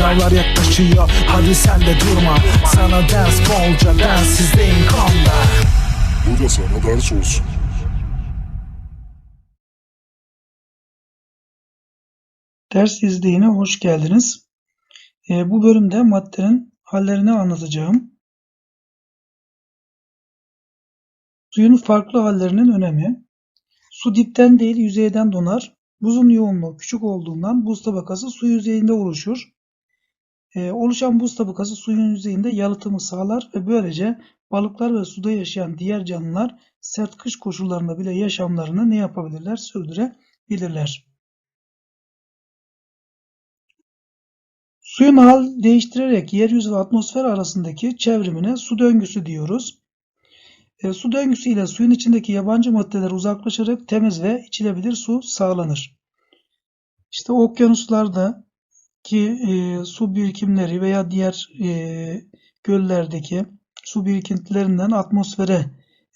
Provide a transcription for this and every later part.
Sınavlar yaklaşıyor hadi sen de durma Sana ders bolca densizliğin konda Bu da sana ders olsun. Ders izleyine hoş geldiniz. Ee, bu bölümde maddenin hallerini anlatacağım. Suyun farklı hallerinin önemi. Su dipten değil yüzeyden donar. Buzun yoğunluğu küçük olduğundan buz tabakası su yüzeyinde oluşur. Ee, oluşan buz tabakası suyun yüzeyinde yalıtımı sağlar ve böylece balıklar ve suda yaşayan diğer canlılar sert kış koşullarında bile yaşamlarını ne yapabilirler? Sürdürebilirler. Suyun hal değiştirerek yeryüzü ve atmosfer arasındaki çevrimine su döngüsü diyoruz. E, su döngüsü ile suyun içindeki yabancı maddeler uzaklaşarak temiz ve içilebilir su sağlanır. İşte okyanuslarda ki e, su birikimleri veya diğer e, göllerdeki su birikintilerinden atmosfere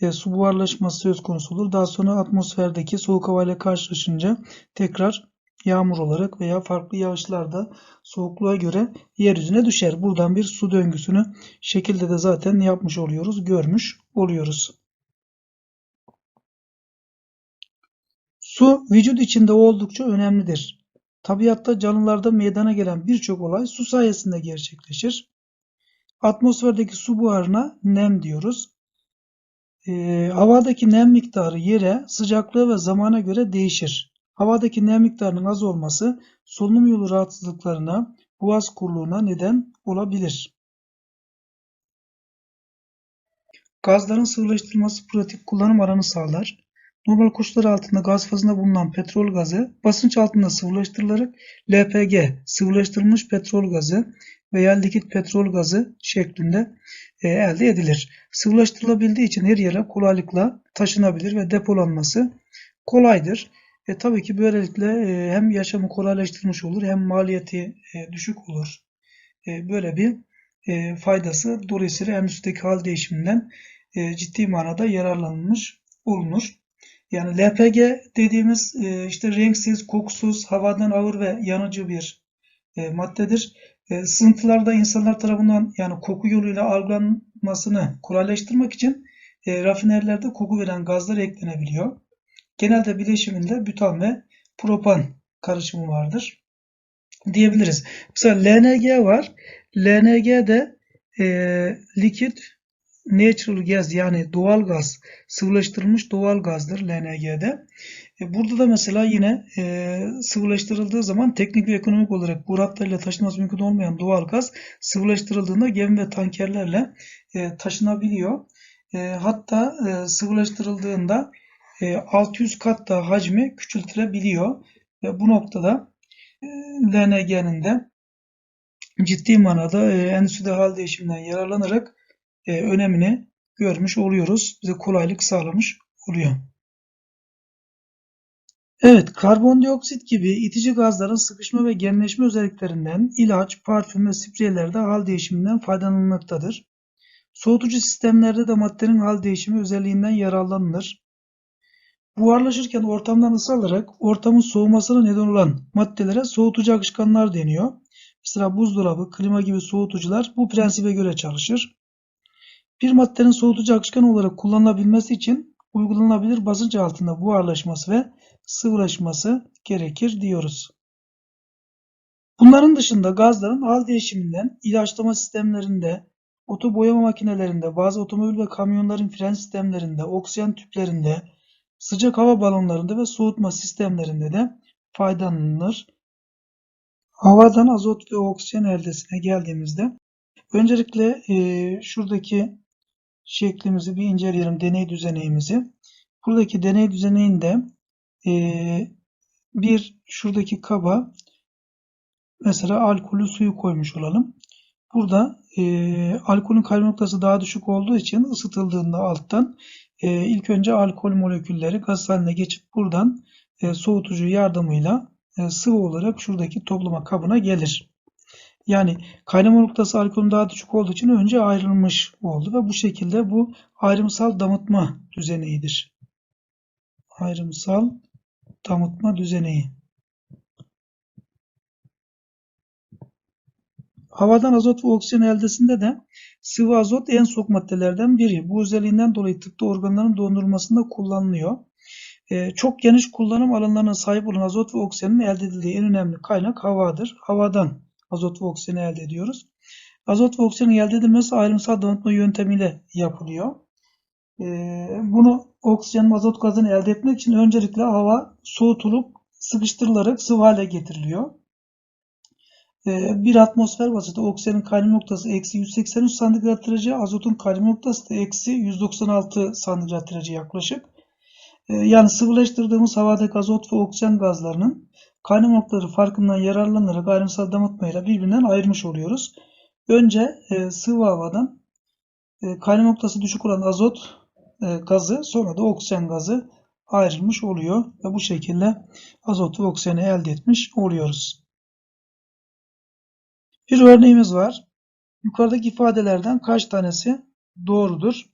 e, su buharlaşması söz konusu olur. Daha sonra atmosferdeki soğuk havayla karşılaşınca tekrar yağmur olarak veya farklı yağışlarda soğukluğa göre yeryüzüne düşer. Buradan bir su döngüsünü şekilde de zaten yapmış oluyoruz, görmüş oluyoruz. Su vücut içinde oldukça önemlidir. Tabiatta canlılarda meydana gelen birçok olay su sayesinde gerçekleşir. Atmosferdeki su buharına nem diyoruz. Ee, havadaki nem miktarı yere, sıcaklığı ve zamana göre değişir. Havadaki nem miktarının az olması solunum yolu rahatsızlıklarına, boğaz kuruluğuna neden olabilir. Gazların sıvılaştırılması pratik kullanım alanı sağlar. Normal koşullar altında gaz fazında bulunan petrol gazı basınç altında sıvılaştırılarak LPG sıvılaştırılmış petrol gazı veya likit petrol gazı şeklinde e, elde edilir. Sıvılaştırılabildiği için her yere kolaylıkla taşınabilir ve depolanması kolaydır. E, tabii ki böylelikle e, hem yaşamı kolaylaştırmış olur hem maliyeti e, düşük olur. E, böyle bir e, faydası dolayısıyla endüstrideki hal değişiminden e, ciddi manada yararlanılmış bulunur. Yani LPG dediğimiz e, işte renksiz, kokusuz, havadan ağır ve yanıcı bir e, maddedir. E, sızıntılarda insanlar tarafından yani koku yoluyla algılanmasını kolaylaştırmak için e, koku veren gazlar eklenebiliyor. Genelde bileşiminde butan ve propan karışımı vardır diyebiliriz. Mesela LNG var. LNG de e, liquid natural gas yani doğal gaz, sıvılaştırılmış doğal gazdır LNG'de. E, burada da mesela yine e, sıvılaştırıldığı zaman teknik ve ekonomik olarak bu ratlarla taşınması mümkün olmayan doğal gaz sıvılaştırıldığında gemi ve tankerlerle e, taşınabiliyor. E, hatta e, sıvılaştırıldığında 600 kat daha hacmi küçültülebiliyor ve bu noktada LNG'nin de ciddi manada endüstride hal değişiminden yararlanarak önemini görmüş oluyoruz. Bize kolaylık sağlamış oluyor. Evet, karbondioksit gibi itici gazların sıkışma ve genleşme özelliklerinden ilaç, parfüm ve spreylerde hal değişiminden faydalanılmaktadır. Soğutucu sistemlerde de maddenin hal değişimi özelliğinden yararlanılır. Buharlaşırken ortamdan ısı alarak ortamın soğumasına neden olan maddelere soğutucu akışkanlar deniyor. Mesela buzdolabı, klima gibi soğutucular bu prensibe göre çalışır. Bir maddenin soğutucu akışkan olarak kullanılabilmesi için uygulanabilir basınç altında buharlaşması ve sıvılaşması gerekir diyoruz. Bunların dışında gazların hal değişiminden ilaçlama sistemlerinde, oto boyama makinelerinde, bazı otomobil ve kamyonların fren sistemlerinde, oksijen tüplerinde, Sıcak hava balonlarında ve soğutma sistemlerinde de faydalanılır. Havadan azot ve oksijen eldesine geldiğimizde öncelikle e, şuradaki şeklimizi bir inceleyelim deney düzeneğimizi. Buradaki deney düzeneğinde e, bir şuradaki kaba mesela alkolü suyu koymuş olalım. Burada e, alkolün kaybı noktası daha düşük olduğu için ısıtıldığında alttan e, ilk önce alkol molekülleri gaz haline geçip buradan e, soğutucu yardımıyla e, sıvı olarak şuradaki toplama kabına gelir. Yani kaynama noktası alkolün daha düşük olduğu için önce ayrılmış oldu ve bu şekilde bu ayrımsal damıtma düzeneğidir. Ayrımsal damıtma düzeneği. havadan azot ve oksijen eldesinde de sıvı azot en soğuk maddelerden biri. Bu özelliğinden dolayı tıpta organların dondurulmasında kullanılıyor. Ee, çok geniş kullanım alanlarına sahip olan azot ve oksijenin elde edildiği en önemli kaynak havadır. Havadan azot ve oksijeni elde ediyoruz. Azot ve oksijenin elde edilmesi ayrımsal damıtma yöntemiyle yapılıyor. Ee, bunu oksijen azot gazını elde etmek için öncelikle hava soğutulup sıkıştırılarak sıvı hale getiriliyor. Ee, bir atmosfer basıncı oksijenin kaynama noktası eksi 183 santigrat derece, azotun kaynama noktası da eksi 196 santigrat derece yaklaşık. Ee, yani sıvılaştırdığımız havadaki azot ve oksijen gazlarının kaynama noktaları farkından yararlanarak ayrımsal damıtmayla birbirinden ayırmış oluyoruz. Önce e, sıvı havadan e, kaynama noktası düşük olan azot e, gazı sonra da oksijen gazı ayrılmış oluyor ve bu şekilde azot ve oksijeni elde etmiş oluyoruz. Bir örneğimiz var. Yukarıdaki ifadelerden kaç tanesi doğrudur?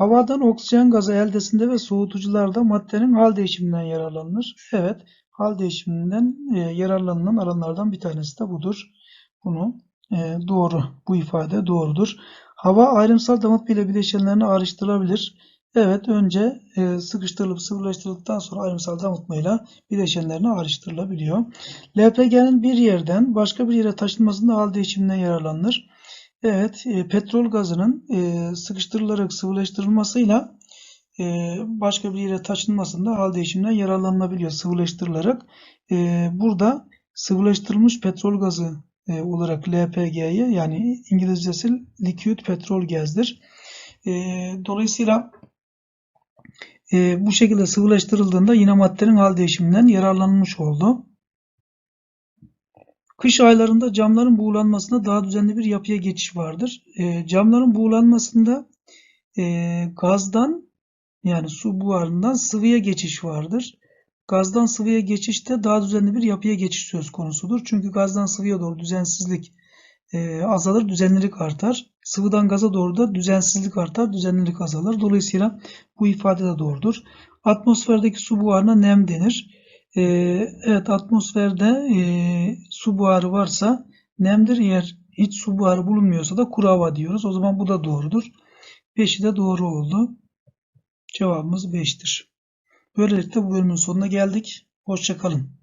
Havadan oksijen gazı eldesinde ve soğutucularda maddenin hal değişiminden yararlanılır. Evet, hal değişiminden e, yararlanılan alanlardan bir tanesi de budur. Bunu e, doğru, bu ifade doğrudur. Hava ayrımsal damıtma ile bileşenlerine ayrıştırılabilir. Evet, önce e, sıkıştırılıp sıvılaştırıldıktan sonra ayrımsal damıtmayla bileşenlerine ayrıştırılabiliyor. LPG'nin bir yerden başka bir yere taşınmasında hal değişiminden yararlanılır. Evet, e, petrol gazının e, sıkıştırılarak sıvılaştırılmasıyla e, başka bir yere taşınmasında hal değişiminden yararlanılabiliyor sıvılaştırılarak. E, burada sıvılaştırılmış petrol gazı e, olarak LPG'ye yani İngilizcesi liquid petrol gazdır. E, dolayısıyla e, bu şekilde sıvılaştırıldığında yine maddenin hal değişiminden yararlanmış oldu. Kış aylarında camların buğulanmasında daha düzenli bir yapıya geçiş vardır. E, camların buğulanmasında e, gazdan yani su buharından sıvıya geçiş vardır. Gazdan sıvıya geçişte daha düzenli bir yapıya geçiş söz konusudur. Çünkü gazdan sıvıya doğru düzensizlik e, azalır, düzenlilik artar. Sıvıdan gaza doğru da düzensizlik artar, düzenlilik azalır. Dolayısıyla bu ifade de doğrudur. Atmosferdeki su buharına nem denir. E, evet atmosferde e, su buharı varsa nemdir. Eğer hiç su buharı bulunmuyorsa da kuru hava diyoruz. O zaman bu da doğrudur. 5'i de doğru oldu. Cevabımız 5'tir. Böylelikle bu bölümün sonuna geldik. Hoşçakalın.